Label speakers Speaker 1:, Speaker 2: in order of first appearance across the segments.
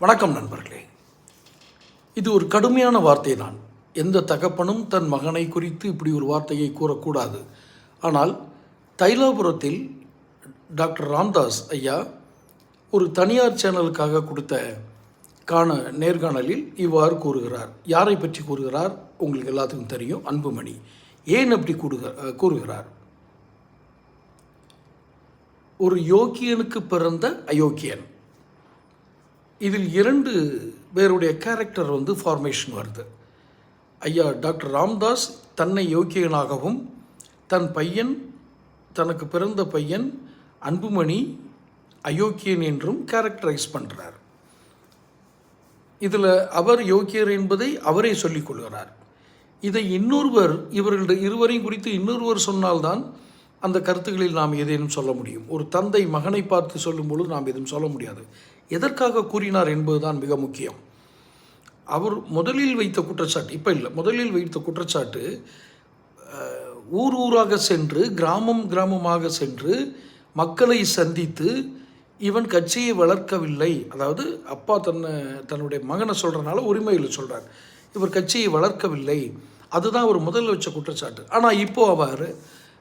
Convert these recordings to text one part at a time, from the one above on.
Speaker 1: வணக்கம் நண்பர்களே. இது ஒரு கடுமையான வார்த்தை தான். எந்த தகப்பனும் தன் மகனை குறித்து இப்படி ஒரு வார்த்தையை கூறக்கூடாது. ஆனால் தைலாபுரத்தில் டாக்டர் ராம்தாஸ் ஐயா ஒரு தனியார் சேனலுக்காக கொடுத்த காண நேர்காணலில் இவ்வாறு கூறுகிறார். யாரை பற்றி கூறுகிறார்? உங்களுக்கு எல்லாத்துக்கும் தெரியும். அன்புமணி. ஏன் அப்படி கூடுக கூறுகிறார்? ஒரு யோக்கியனுக்கு பிறந்த அயோக்கியன். இதில் இரண்டு பேருடைய கேரக்டர் வந்து ஃபார்மேஷன் வருது. ஐயா டாக்டர் ராம்தாஸ் தன்னை யோக்கியனாகவும் தன் பையன் தனக்கு பிறந்த பையன் அன்புமணி அயோக்கியன் என்றும் கேரக்டரைஸ் பண்ணுறார் இதில் அவர் யோக்கியர் என்பதை அவரே சொல்லிக் கொள்கிறார். இதை இன்னொருவர் இவர்களுடைய இருவரையும் குறித்து இன்னொருவர் சொன்னால்தான் அந்த கருத்துக்களில் நாம் ஏதேனும் சொல்ல முடியும். ஒரு தந்தை மகனை பார்த்து சொல்லும் பொழுது நாம் எதுவும் சொல்ல முடியாது. எதற்காக கூறினார் என்பதுதான் மிக முக்கியம். அவர் முதலில் வைத்த குற்றச்சாட்டு இப்போ இல்லை முதலில் வைத்த குற்றச்சாட்டு ஊர் ஊராக சென்று கிராமம் கிராமமாக சென்று மக்களை சந்தித்து இவன் கட்சியை வளர்க்கவில்லை. அதாவது அப்பா தன்னை தன்னுடைய மகனை சொல்கிறனால உரிமையில் சொல்கிறார் இவர் கட்சியை வளர்க்கவில்லை. அதுதான் அவர் முதல்ல வச்ச குற்றச்சாட்டு. ஆனால் இப்போ அவர்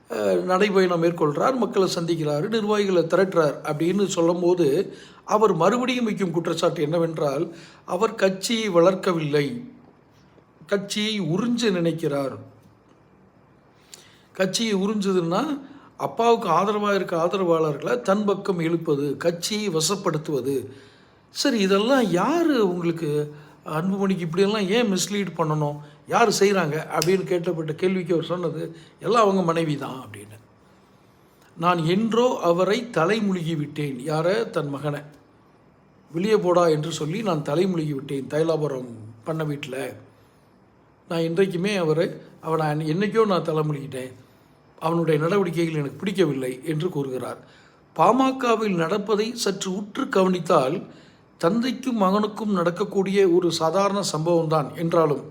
Speaker 1: நடைபயணம் மேற்கொள்கிறார் மக்களை சந்திக்கிறார் நிர்வாகிகளை திரட்டுறார் அப்படின்னு சொல்லும்போது அவர் மறுபடியும் வைக்கும் குற்றச்சாட்டு என்னவென்றால் அவர் கட்சியை வளர்க்கவில்லை. கட்சியை உறிஞ்ச நினைக்கிறார். கட்சியை உறிஞ்சதுன்னா அப்பாவுக்கு ஆதரவாக இருக்க ஆதரவாளர்களை தன் பக்கம் இழுப்பது கட்சியை வசப்படுத்துவது. சரி இதெல்லாம் யார் உங்களுக்கு அன்புமணிக்கு இப்படியெல்லாம் ஏன் மிஸ்லீட் பண்ணணும்? யார் செய்கிறாங்க அப்படின்னு கேட்டப்பட்ட கேள்விக்கு அவர் சொன்னது எல்லாம் அவங்க மனைவி தான் அப்படின்னு. நான் என்றோ அவரை தலைமுழுகி விட்டேன் யாரை? தன் மகனை. வெளியே போடா என்று சொல்லி நான் தலைமுழுகி விட்டேன் தைலாபுரம் பண்ண வீட்டில் நான் இன்றைக்குமே அவர் அவனை என்னைக்கோ நான் தலைமுழுகிட்டேன் அவனுடைய நடவடிக்கைகள் எனக்கு பிடிக்கவில்லை என்று கூறுகிறார். பாமகவில் நடப்பதை சற்று உற்று கவனித்தால் தந்தைக்கும் மகனுக்கும் நடக்கக்கூடிய ஒரு சாதாரண சம்பவம் தான் என்றாலும்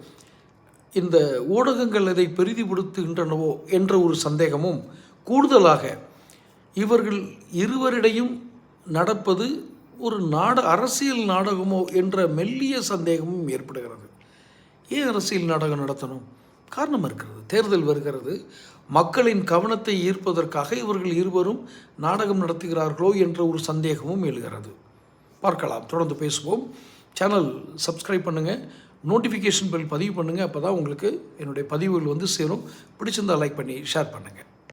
Speaker 1: இந்த ஊடகங்கள் இதை பெரிதிப்படுத்துகின்றனவோ என்ற ஒரு சந்தேகமும் கூடுதலாக இவர்கள் இருவரிடையும் நடப்பது ஒரு நாட அரசியல் நாடகமோ என்ற மெல்லிய சந்தேகமும் ஏற்படுகிறது. ஏன் அரசியல் நாடகம் நடத்தணும்? காரணம் இருக்கிறது தேர்தல் வருகிறது. மக்களின் கவனத்தை ஈர்ப்பதற்காக இவர்கள் இருவரும் நாடகம் நடத்துகிறார்களோ என்ற ஒரு சந்தேகமும் எழுகிறது. பார்க்கலாம் தொடர்ந்து பேசுவோம். சேனல் சப்ஸ்கிரைப் பண்ணுங்கள் நோட்டிஃபிகேஷன் பில் பதிவு பண்ணுங்கள் அப்போ தான் உங்களுக்கு என்னுடைய பதிவுகள் வந்து சேரும். பிடிச்சிருந்தா லைக் பண்ணி ஷேர் பண்ணுங்கள்